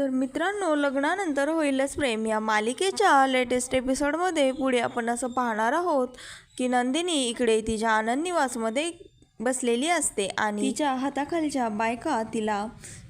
तर मित्रांनो लग्नानंतर होईलच प्रेम. या मालिकेच्या लेटेस्ट एपिसोडमध्ये पुढे आपण असं पाहणार आहोत की नंदिनी इकडे तिच्या आनंद निवासमध्ये बसलेली असते आणि तिच्या हाताखालच्या बायका तिला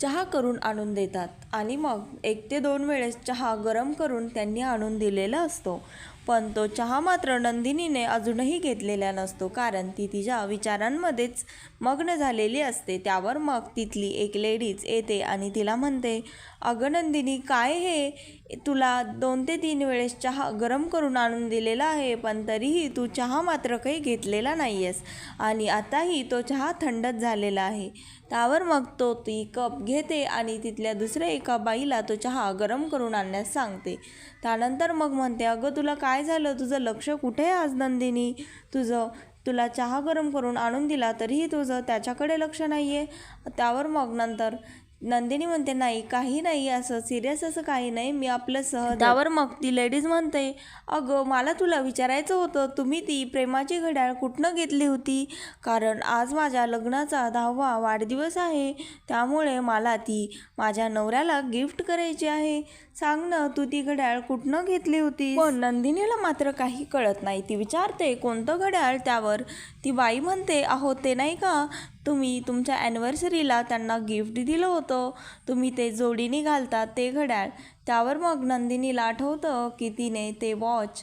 चहा करून आणून देतात आणि मग एक ते दोन वेळेस चहा गरम करून त्यांनी आणून दिलेला असतो. पण तो चहा मात्र नंदिनीने अजूनही घेतलेला नसतो कारण ती तिच्या विचारांमध्येच मग्न झालेली असते. त्यावर मग तिथली एक लेडीज येते आणि तिला म्हणते अगं नंदिनी काय हे? तुला दोन ते तीन वेळेस चहा गरम करून आणून दिलेला आहे पण तरीही तू चहा मात्र काही घेतलेला नाही आहेस आणि आताही तो चहा थंडच झालेला आहे. त्यावर मग तो ती कप घेते आणि तिथल्या दुसऱ्या एका बाईला तो चहा गरम करून आणण्यास सांगते. त्यानंतर मग म्हणते अगं तुला काय झालं? तुझं लक्ष कुठे आहे आज नंदिनी? तुझं तुला चहा गरम करून आणून दिला तरीही तुझं त्याच्याकडे लक्ष नाही आहे त्यावर मग नंतर नंदिनी म्हणते नाही काही नाही असं सिरियस असं काही नाही मी आपलं सहज त्यावर मग ती लेडीज म्हणते अगं मला तुला विचारायचं होतं तुम्ही ती प्रेमाची घड्याळ कुठनं घेतली होती? कारण आज माझ्या लग्नाचा दहावा वाढदिवस आहे त्यामुळे मला ती माझ्या नवऱ्याला गिफ्ट करायची आहे. सांग ना तू ती घड्याळ कुठनं घेतली होती पण नंदिनीला मात्र काही कळत नाही. ती विचारते कोणतं घड्याळ त्यावर ती बाई म्हणते अहो ते नाही का? तुम्ही तुमच्या ॲनिव्हर्सरीला त्यांना गिफ्ट दिलं होतं. तुम्ही ते जोडीने घालता ते घड्याळ. त्यावर मग नंदिनीला आठवतं की तिने ते वॉच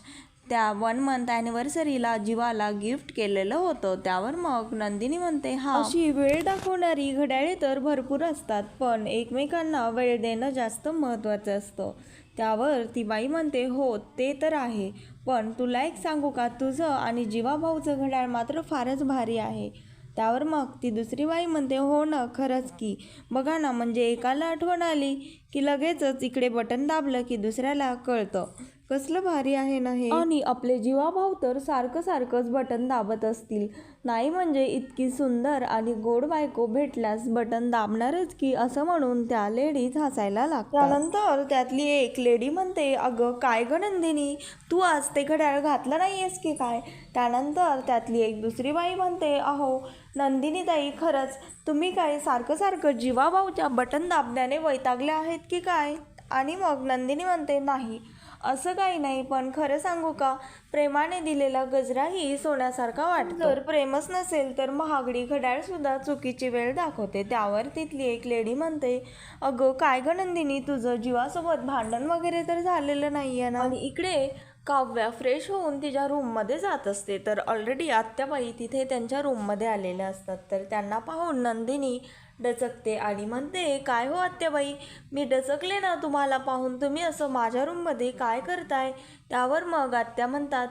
त्या वन मंथ ॲनिव्हर्सरीला जीवाला गिफ्ट केलेलं होतं. त्यावर मग नंदिनी म्हणते हा अशी वेळ दाखवणारी घड्याळे तर भरपूर असतात पण एकमेकांना वेळ देणं जास्त महत्त्वाचं असतं. त्यावर ती बाई म्हणते हो ते तर आहे. पण तुला एक सांगू का? तुझं आणि जीवाभाऊचं घड्याळ मात्र फारच भारी आहे. त्यावर मग ती दुसरी बाई म्हणते हो ना खरंच की. बघा ना म्हणजे एकाला आठवण आली की लगेचच इकडे बटन दाबलं की दुसऱ्याला कळतं. कसलं भारी आहे ना हे? आणि आपले जीवाभाऊ तर सारखं सारखंच बटन दाबत असतील. नाही म्हणजे इतकी सुंदर आणि गोड बायको भेटल्यास बटन दाबणारच की असं म्हणून त्या लेडीज हसायला लागतात. त्यानंतर त्यातली एक लेडी म्हणते अगं काय ग नंदिनी? तू आज ते घड्याळ घातलं नाहीयेस की काय? त्यानंतर त्यातली एक दुसरी बाई म्हणते अहो नंदिनीताई खरंच तुम्ही काय सारखं सारखं जीवाभाऊच्या बटन दाबण्याने वैतागले आहेत की काय? आणि मग नंदिनी म्हणते नाही असं काही नाही पण खरं सांगू का? प्रेमाने दिलेला गजराही सोन्यासारखा वाटतो. जर प्रेमच नसेल तर महागडी घड्याळसुद्धा चुकीची वेळ दाखवते. त्यावर तिथली एक लेडी म्हणते अगं काय गं नंदिनी तुझं जीवासोबत भांडण वगैरे तर झालेलं नाही आहे ना? आणि इकडे काव्या फ्रेश होऊन तिच्या रूममध्ये जात असते. तर ऑलरेडी आत्याबाई तिथे त्यांच्या रूममध्ये आलेल्या असतात. तर त्यांना पाहून नंदिनी डचकते आणि म्हणते काय हो आत्याबाई? मी डचकले ना तुम्हाला पाहून. तुम्ही असं माझ्या रूममध्ये काय करताय त्यावर मग आत्या म्हणतात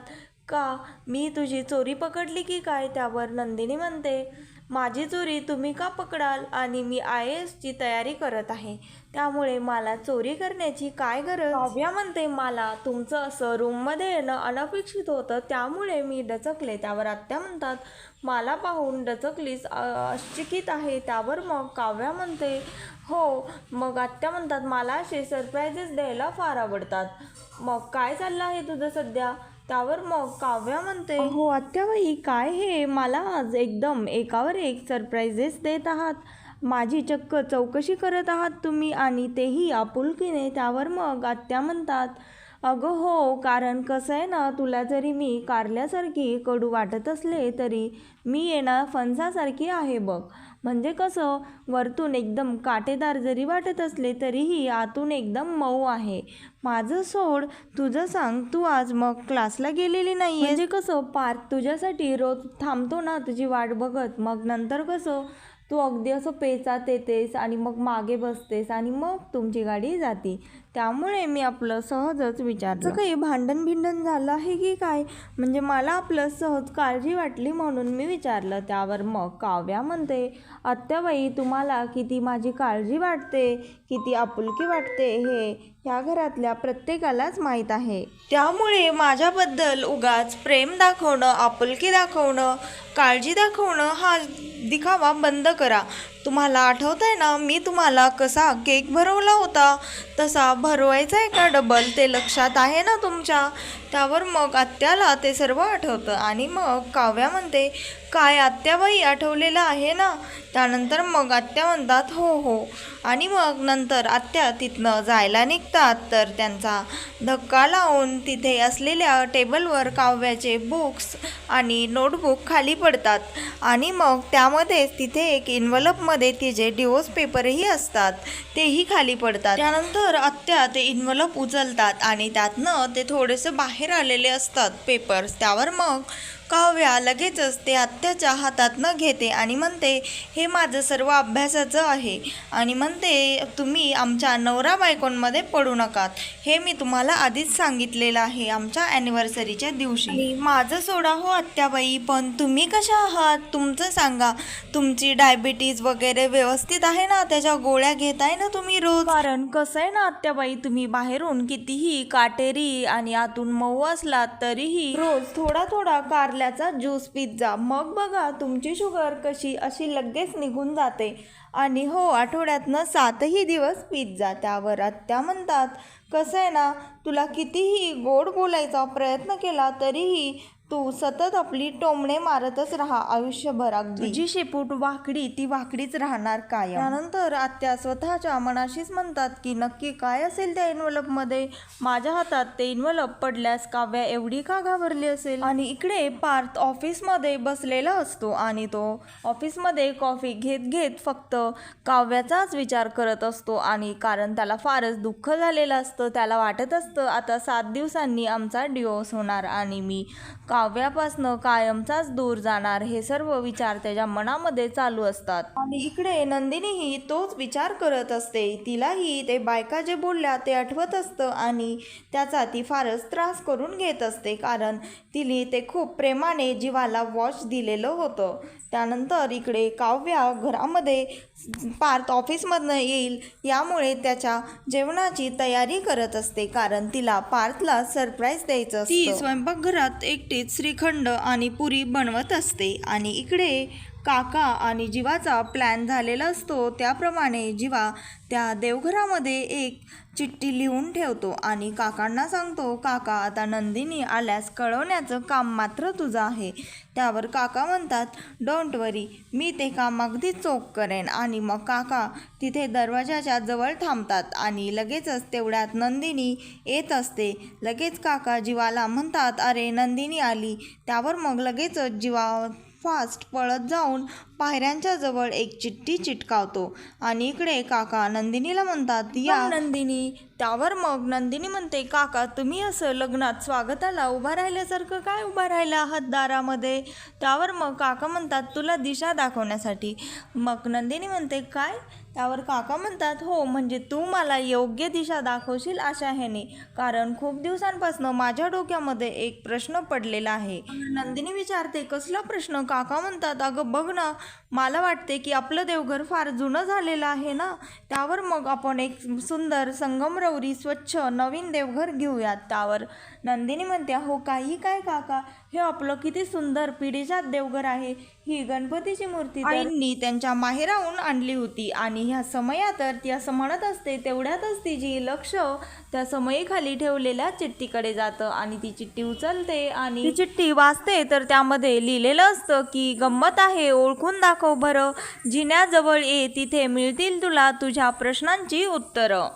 का? मी तुझी चोरी पकडली की काय त्यावर नंदिनी म्हणते माझी चोरी तुम्ही का पकडाल आणि मी आय एसची तयारी करत आहे? त्यामुळे मला चोरी करण्याची काय गरज? काव्या म्हणते मला तुमचं असं रूममध्ये येणं अनपेक्षित होतं. त्यामुळे मी डचकले. त्यावर आत्या म्हणतात मला पाहून डचकलीस अश्चिकित आहे. त्यावर मग काव्या म्हणते हो. मग आत्या म्हणतात मला असे सरप्राईजेस द्यायला फार आवडतात. मग काय चाललं आहे तुझं सध्या? त्यावर मग काव्या म्हणते. हो आत्याबाई काय हे? मला आज एकदम एकावर एक सरप्राईजेस देत आहात. माझी चक्क चौकशी करत आहात तुम्ही आणि तेही आपुलकीने त्यावर मग आत्या म्हणतात अगं हो कारण कसं आहे ना तुला जरी मी कारल्यासारखी कडू वाटत असले तरी मी येणार फणसासारखी आहे बघ. म्हणजे कसं वरतून एकदम काटेदार जरी वाटत असले तरीही आतून एकदम मऊ आहे. माझं सोड तुझं सांग तू आज मग क्लासला गेलेली नाही म्हणजे कसं पार्थ तुझ्यासाठी रोज थांबतो ना तुझी वाट बघत. मग नंतर कसं तू अगदी असं पेचात येतेस आणि मग मागे बसतेस आणि मग तुमची गाडी जाते. त्यामुळे मी आपलं सहजच विचारलं. काही भांडण भिंडण झालं आहे की काय? म्हणजे मला आपलं सहज काळजी वाटली म्हणून मी विचारलं. त्यावर मग काव्या म्हणते आत्याबाई तुम्हाला किती माझी काळजी वाटते? किती आपुलकी वाटते हे? ह्या घरातल्या प्रत्येकालाच माहीत आहे. त्यामुळे माझ्याबद्दल उगाच प्रेम दाखवणं आपुलकी दाखवणं काळजी दाखवणं हा दिखावा बंद करा. तुम्हाला आठवत आहे ना मी तुम्हाला कसा केक भरवला होता? तसा भरवायचा आहे का डबल? ते लक्षात आहे ना तुमच्या? त्यावर मग आत्याला ते सर्व आठवतं. आणि मग काव्या म्हणते काय आत्याबाई आठवलेलं आहे ना? त्यानंतर मग आत्या म्हणतात हो हो. आणि मग नंतर आत्या तिथनं जायला निघतात. तर त्यांचा धक्का लावून तिथे असलेल्या टेबलवर काव्याचे बुक्स आणि नोटबुक खाली पडतात. आणि मग त्यामध्येच तिथे एक इन्व्हलप इन्व्हलपमध्ये तिचे डिवोर्स पेपरही असतात तेही खाली पडतात. त्यानंतर आत्या ते इन्व्हलप उचलतात आणि त्यातनं ते थोडेसे बाहेर आलेले असतात पेपर्स त्यावर मग काव्या लगेचच ते आत्याच्या हातातनं घेते आणि म्हणते हे माझं सर्व अभ्यासाचं आहे. आणि म्हणते तुम्ही आमच्या नवरा बायकोंमध्ये पडू नकात. हे मी तुम्हाला आधीच सांगितलेलं आहे आमच्या ॲनिव्हर्सरीच्या दिवशी. माझं सोडा हो आत्याबाई पण तुम्ही कशा आहात? तुमचं सांगा. तुमची डायबिटीज वगैरे व्यवस्थित आहे ना? त्याच्या गोळ्या घेताय ना तुम्ही रोज? कारण कसं आहे ना आत्याबाई तुम्ही बाहेरून कितीही काटेरी आणि आतून मऊ असलात तरीही रोज थोडा थोडा कारल्याचा ज्यूस पित जा मग बघा तुमची शुगर कशी अशी लगेच निघून जाते. आणि हो आठवड्यातनं सातही दिवस पित जा त्यावर. आत्या म्हणतात कसं आहे ना तुला कितीही गोड बोलायचा प्रयत्न केला तरीही तू सतत आपली टोमणे मारतच राहा आयुष्यभर अगदी. तुझी शेपूट वाकडी ती वाकडीच राहणार कायम. त्यानंतर आत्या स्वतःच्या मनाशीच म्हणतात की नक्की काय असेल त्या इन्व्हलपमध्ये माझ्या हातात ते इन्व्हलप पडल्यास काव्या एवढी का घाबरली असेल? आणि इकडे पार्थ ऑफिसमध्ये बसलेला असतो आणि तो ऑफिसमध्ये कॉफी घेत घेत फक्त काव्याचाच विचार करत असतो आणि कारण त्याला फारच दुःख झालेलं असतं त्याला वाटत असतं आता सात दिवसांनी आमचा डिवोर्स होणार आणि मी काव्यापासनं कायमचाच दूर जाणार हे सर्व विचार त्याच्या मनामध्ये चालू असतात. आणि इकडे नंदिनीही तोच विचार करत असते. तिलाही ते बायका जे बोलल्या ते आठवत असतं आणि त्याचा ती फारच त्रास करून घेत असते कारण तिने ते खूप प्रेमाने जीवाला वॉच दिलेलं होतं. त्यानंतर इकडे काव्या घरामध्ये पार्थ ऑफिसमधनं येईल यामुळे त्याच्या जेवणाची तयारी करत असते कारण तिला पार्थला सरप्राईज द्यायचं ती स्वयंपाकघरात एकटीच श्रीखंड आणि पुरी बनवत असते. आणि इकडे काका आणि जीवाचा प्लॅन झालेला असतो. त्याप्रमाणे जीवा त्या देवघरामध्ये एक चिठ्ठी लिहून ठेवतो आणि काकांना सांगतो काका आता नंदिनी आल्यास कळवण्याचं काम मात्र तुझं आहे त्यावर काका म्हणतात डोंट वरी मी ते काम अगदी चोख करेन आणि मग काका तिथे दरवाजाच्या जवळ थांबतात आणि लगेचच तेवढ्यात नंदिनी येत असते. लगेच काका जीवाला म्हणतात अरे नंदिनी आली त्यावर मग लगेचच जीवा फास्ट पळत जाऊन पायऱ्यांच्या जवळ एक चिठ्ठी चिटकावतो. आणि इकडे काका नंदिनीला म्हणतात या. नंदिनी त्यावर मग नंदिनी म्हणते काका तुम्ही असं लग्नात स्वागताला उभा राहिल्यासारखं काय उभा राहिला आहात दारामध्ये? त्यावर मग काका म्हणतात तुला दिशा दाखवण्यासाठी. मग नंदिनी म्हणते काय? त्यावर काका म्हणतात हो म्हणजे तू मला योग्य दिशा दाखवशील अशा ह्याने. कारण खूप दिवसांपासून माझ्या डोक्यामध्ये एक प्रश्न पडलेला आहे. नंदिनी विचारते कसला प्रश्न? काका म्हणतात अगं बघ ना मला वाटते की आपलं देवघर फार जुनं झालेलं आहे ना? त्यावर मग आपण एक सुंदर संगमरवरी स्वच्छ नवीन देवघर घेऊयात त्यावर. नंदिनी म्हणते हो काही काय काका? हे आपलं किती सुंदर पिढीजात देवघर आहे. ही गणपतीची मूर्ती आईंनी त्यांच्या माहेराहून आणली होती आणि ह्या समया तर ती असं म्हणत असते तेवढ्यातच तिची लक्ष त्या समयी खाली ठेवलेल्या चिठ्ठीकडे जातं आणि ती चिठ्ठी उचलते आणि ती चिठ्ठी वाचते तर त्यामध्ये लिहिलेलं असतं की गंमत आहे ओळखून दाखव बरं. जिन्याजवळ ये तिथे मिळतील तुला तुझ्या प्रश्नांची उत्तरं.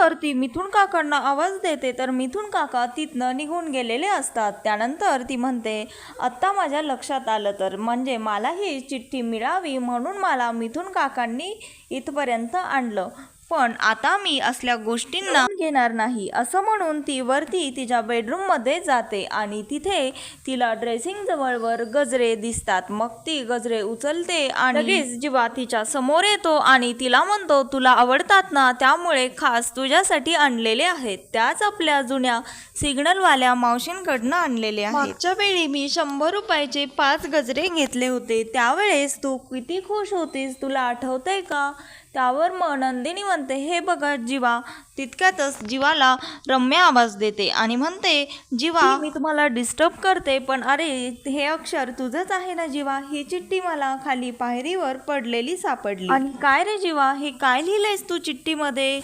तर ती मिथुन काकांना आवाज देते तर मिथुन काका तिथनं निघून गेलेले असतात. त्यानंतर ती म्हणते आत्ता माझ्या लक्षात आलं तर. म्हणजे मला ही चिठ्ठी मिळावी म्हणून मला मिथुन काकांनी इथपर्यंत आणलं. पण आता मी असल्या गोष्टींना घेणार नाही. असं म्हणून ती वरती तिच्या बेडरूममध्ये जाते आणि तिथे तिला ड्रेसिंग जवळवर गजरे दिसतात. मग ती गजरे उचलते आणि लगेच जेव्हा तिच्या समोर येतो आणि तिला म्हणतो तुला आवडतात ना त्यामुळे खास तुझ्यासाठी आणलेले आहेत. त्याच आपल्या जुन्या सिग्नलवाल्या मावशींकडनं आणलेले आहेत. मागच्या वेळी मी शंभर रुपयाचे पाच गजरे घेतले होते. त्यावेळेस तू किती खुश होतीस? तुला आठवतंय का? त्यावर मग नंदिनी म्हणते हे बघा जीवा तितक्यातच जीवाला रम्य आवाज देते आणि म्हणते जीवा मी तुम्हाला डिस्टर्ब करते पण अरे हे अक्षर तुझंच आहे ना जीवा? ही चिठ्ठी मला खाली पायरीवर पडलेली सापडली. आणि काय रे जीवा? हे काय लिहिलंयस तू चिठ्ठीमध्ये?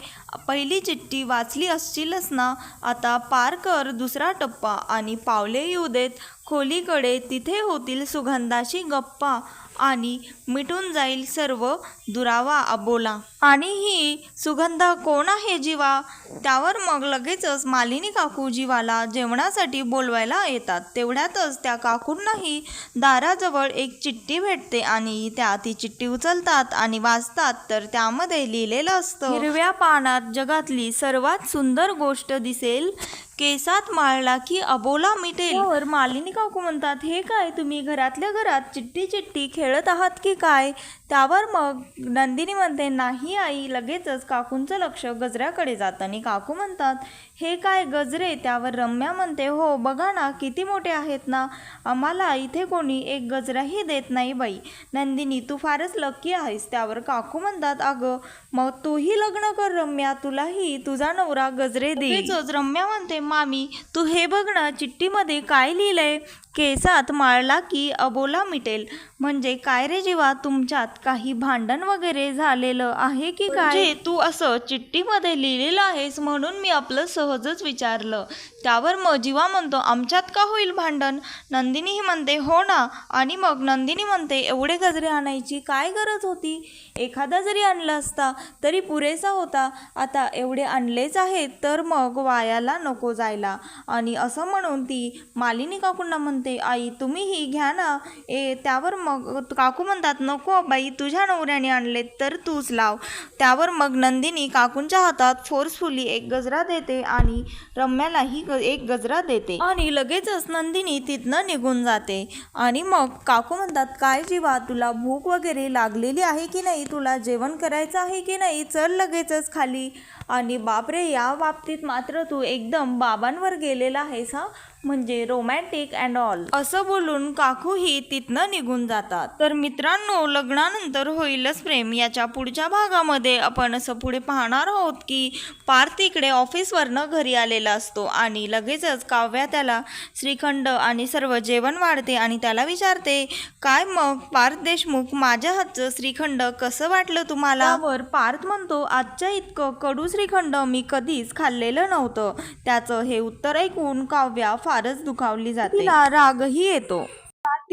पहिली चिठ्ठी वाचली असशीलच ना? आता पार कर दुसरा टप्पा आणि पावले येऊ देत. खोलीकडे तिथे होतील सुगंधाची गप्पा. आणि मिटून जाईल सर्व दुरावा अबोला. आणि ही सुगंधा कोण आहे जीवा? त्यावर मग लगेचच मालिनी काकू जीवाला जेवणासाठी बोलवायला येतात. तेवढ्यातच त्या काकूंनाही दाराजवळ एक चिठ्ठी भेटते आणि त्या ती चिठ्ठी उचलतात आणि वाचतात. तर त्यामध्ये लिहिलेलं असतं हिरव्या पानात जगातली सर्वात सुंदर गोष्ट दिसेल. केसात माळला की अबोला मिटेल. तर मालिनी काकू म्हणतात हे काय? तुम्ही घरातल्या घरात चिट्टी चिट्टी खेळत आहात की काय? त्यावर मग नंदिनी म्हणते नाही आई लगेचच काकूंचं लक्ष गजऱ्याकडे जातं. आणि काकू म्हणतात हे काय गजरे? त्यावर रम्या म्हणते हो बघा ना किती मोठे आहेत ना. आम्हाला इथे कोणी एक गजराही देत नाही बाई. नंदिनी तू फारच लकी आहेस त्यावर. काकू म्हणतात अगं मग तूही लग्न कर रम्या. तुलाही तुझा नवरा गजरे दे. रम्या म्हणते मामी तू हे बघ ना चिठ्ठीमध्ये काय लिहिलंय? केसात माळला की अबोला मिटेल. म्हणजे काय रे जीवा तुमच्यात काही भांडण वगैरे झालेलं आहे की काय? तू असं चिठ्ठीमध्ये लिहिलेलं आहेस म्हणून मी आपलं सहजच विचारलं. त्यावर मग जीवा म्हणतो आमच्यात का होईल भांडण? नंदिनीही म्हणते हो ना. आणि मग नंदिनी म्हणते एवढे गजरे आणायची काय गरज होती? एखादा जरी आणला असता तरी पुरेसा होता. आता एवढे आणलेच आहेत तर मग वायाला नको जायला. आणि असं म्हणून ती मालिनी काकूंना म्हणते आई तुम्हीही घ्या ना. ए त्यावर मग काकू म्हणतात नको बाई तुझ्या नवऱ्याने आणले तर तूच लाव. त्यावर मग नंदिनी काकूंच्या हातात फोर्सफुली एक गजरा देते आणि रम्यालाही ग- एक गजरा देते. आणि लगेचच नंदिनी तिथनं निघून जाते. आणि मग काकू म्हणतात काय जीवा तुला भूक वगैरे लागलेली आहे की नाही? तुला जेवण करायचं आहे की नाही? चल लगेचच खाली. आणि बापरे या बाबतीत मात्र तू एकदम बाबांवर गेलेला आहेस हा? म्हणजे रोमॅन्टिक अँड ऑल असं बोलून काकूही तिथनं निघून जातात. तर मित्रांनो लग्नानंतर होईलच प्रेम. याच्या पुढच्या भागामध्ये आपण असं पुढे पाहणार आहोत की पार्थ इकडे ऑफिसवरनं घरी आलेला असतो आणि लगेचच काव्या त्याला श्रीखंड आणि सर्व जेवण वाढते आणि त्याला विचारते काय मग पार्थ देशमुख माझ्या हातचं श्रीखंड कसं वाटलं तुम्हाला? वर पार्थ म्हणतो आजच्या इतकं कडू श्रीखंड मी कधीच खाल्लेलं नव्हतं. त्याचं हे उत्तर ऐकून काव्या फारच दुखावली जाते. तिला रागही येतो.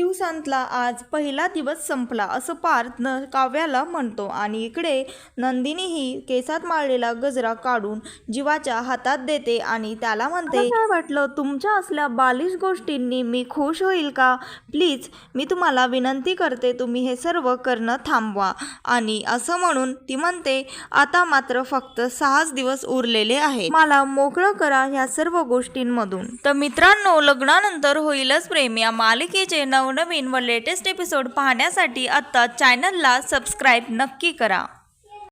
दिवसांतला आज पहिला दिवस संपला असं पार्थ न काव्याला म्हणतो. आणि इकडे नंदिनीही केसात माळलेला गजरा काढून जीवाच्या हातात देते आणि त्याला म्हणते काय वाटलं? तुमच्या असल्या बालिश गोष्टींनी मी खुश होईल का? प्लीज मी तुम्हाला विनंती करते तुम्ही हे सर्व करणं थांबवा. आणि असं म्हणून ती म्हणते आता मात्र फक्त सहाच दिवस उरलेले आहे मला मोकळं करा ह्या सर्व गोष्टींमधून. तर मित्रांनो लग्नानंतर होईलच प्रेम. या मालिकेचे नवनवीन व लेटेस्ट एपिसोड पाहण्यासाठी आत्ता चॅनलला सबस्क्राईब नक्की करा.